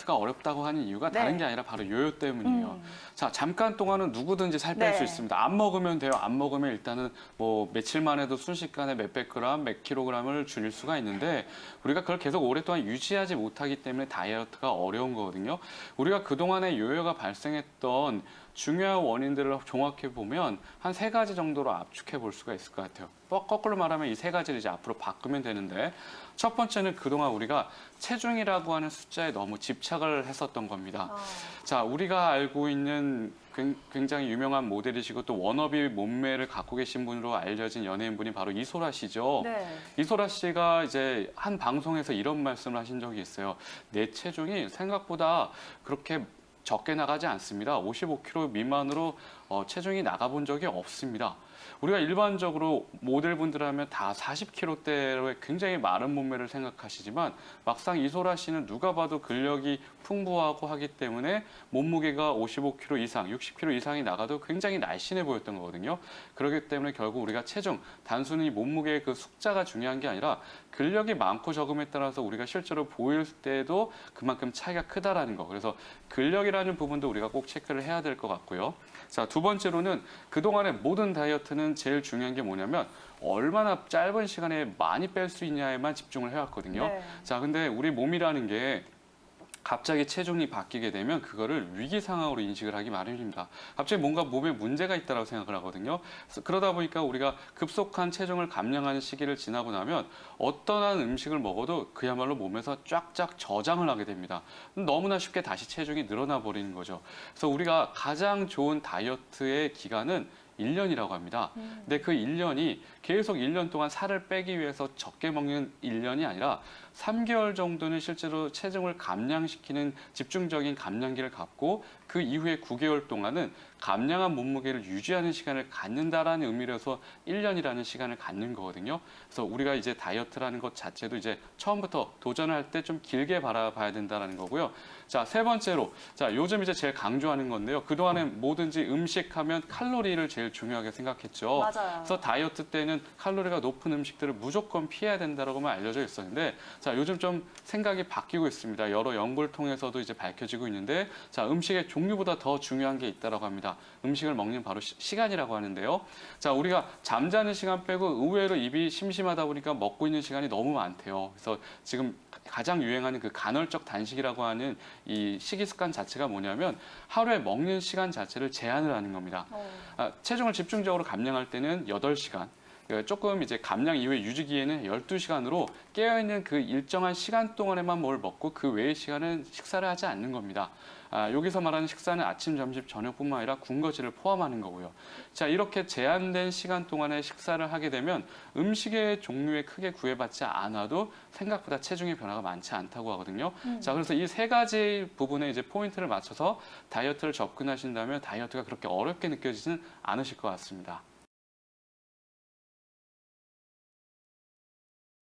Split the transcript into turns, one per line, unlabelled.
다이어트가 어렵다고 하는 이유가 다른
네.
게 아니라 바로 요요 때문이에요.
음.
자, 잠깐 동안은 누구든지 살뺄
네.
수 있습니다. 안 먹으면 돼요. 안 먹으면 일단은 뭐 며칠만 해도 순식간에 몇백 그램, 몇 킬로그램을 줄일 수가 있는데 우리가 그걸 계속 오랫동안 유지하지 못하기 때문에 다이어트가 어려운 거거든요. 우리가 그동안에 요요가 발생했던 중요한 원인들을 종합해 보면 한 세 가지 정도로 압축해 볼 수가 있을 것 같아요. 거- 거꾸로 말하면 이 세 가지를 이제 앞으로 바꾸면 되는데 첫 번째는 그동안 우리가 체중이라고 하는 숫자에 너무 집착을 했었던 겁니다.
어.
자, 우리가 알고 있는 굉- 굉장히 유명한 모델이시고 또 워너비 몸매를 갖고 계신 분으로 알려진 연예인분이 바로 이소라 씨죠.
네.
이소라 씨가 이제 한 방송에서 이런 말씀을 하신 적이 있어요. 내 체중이 생각보다 그렇게 적게 나가지 않습니다. 55kg 미만으로 어, 체중이 나가본 적이 없습니다. 우리가 일반적으로 모델분들 하면 다 40kg대의 굉장히 마른 몸매를 생각하시지만 막상 이소라 씨는 누가 봐도 근력이 풍부하고 하기 때문에 몸무게가 55kg 이상, 60kg 이상이 나가도 굉장히 날씬해 보였던 거거든요. 그렇기 때문에 결국 우리가 체중, 단순히 몸무게의 그 숫자가 중요한 게 아니라 근력이 많고 적음에 따라서 우리가 실제로 보일 때도 그만큼 차이가 크다라는 거. 그래서 근력 이라는 부분도 우리가 꼭 체크를 해야 될 것 같고요. 자, 두 번째로는 그동안의 모든 다이어트는 제일 중요한 게 뭐냐면 얼마나 짧은 시간에 많이 뺄 수 있냐에만 집중을 해왔거든요.
네.
자, 근데 우리 몸이라는 게 갑자기 체중이 바뀌게 되면 그거를 위기 상황으로 인식을 하기 마련입니다. 갑자기 뭔가 몸에 문제가 있다고 생각을 하거든요. 그러다 보니까 우리가 급속한 체중을 감량하는 시기를 지나고 나면 어떠한 음식을 먹어도 그야말로 몸에서 쫙쫙 저장을 하게 됩니다. 너무나 쉽게 다시 체중이 늘어나 버리는 거죠. 그래서 우리가 가장 좋은 다이어트의 기간은 1년이라고 합니다. 근데 그 1년이 계속 1년 동안 살을 빼기 위해서 적게 먹는 1년이 아니라 3개월 정도는 실제로 체중을 감량시키는 집중적인 감량기를 갖고 그 이후에 9개월 동안은 감량한 몸무게를 유지하는 시간을 갖는다라는 의미로서 1년이라는 시간을 갖는 거거든요. 그래서 우리가 이제 다이어트라는 것 자체도 이제 처음부터 도전할 때 좀 길게 바라봐야 된다라는 거고요. 자, 세 번째로 자, 요즘 이제 제일 강조하는 건데요. 그동안은 뭐든지 음식하면 칼로리를 제일 중요하게 생각했죠.
맞아요.
그래서 다이어트 때는 칼로리가 높은 음식들을 무조건 피해야 된다라고만 알려져 있었는데 자 요즘 좀 생각이 바뀌고 있습니다. 여러 연구를 통해서도 이제 밝혀지고 있는데 자 음식의 종류보다 더 중요한 게 있다라고 합니다. 음식을 먹는 바로 시, 시간이라고 하는데요. 자 우리가 잠자는 시간 빼고 의외로 입이 심심하다 보니까 먹고 있는 시간이 너무 많대요. 그래서 지금 가장 유행하는 그 간헐적 단식이라고 하는 이 식이 습관 자체가 뭐냐면 하루에 먹는 시간 자체를 제한을 하는 겁니다.
어.
아, 체중 을 집중적으로 감량할 때는 8시간. 그 조금 이제 감량 이후에 유지기에는 12시간으로 깨어있는 그 일정한 시간 동안에만 뭘 먹고 그 외의 시간은 식사를 하지 않는 겁니다. 아, 여기서 말하는 식사는 아침, 점심, 저녁뿐만 아니라 군것질을 포함하는 거고요. 자, 이렇게 제한된 시간 동안에 식사를 하게 되면 음식의 종류에 크게 구애받지 않아도 생각보다 체중의 변화가 많지 않다고 하거든요. 자, 그래서 이 세 가지 부분에 이제 포인트를 맞춰서 다이어트를 접근하신다면 다이어트가 그렇게 어렵게 느껴지지는 않으실 것 같습니다.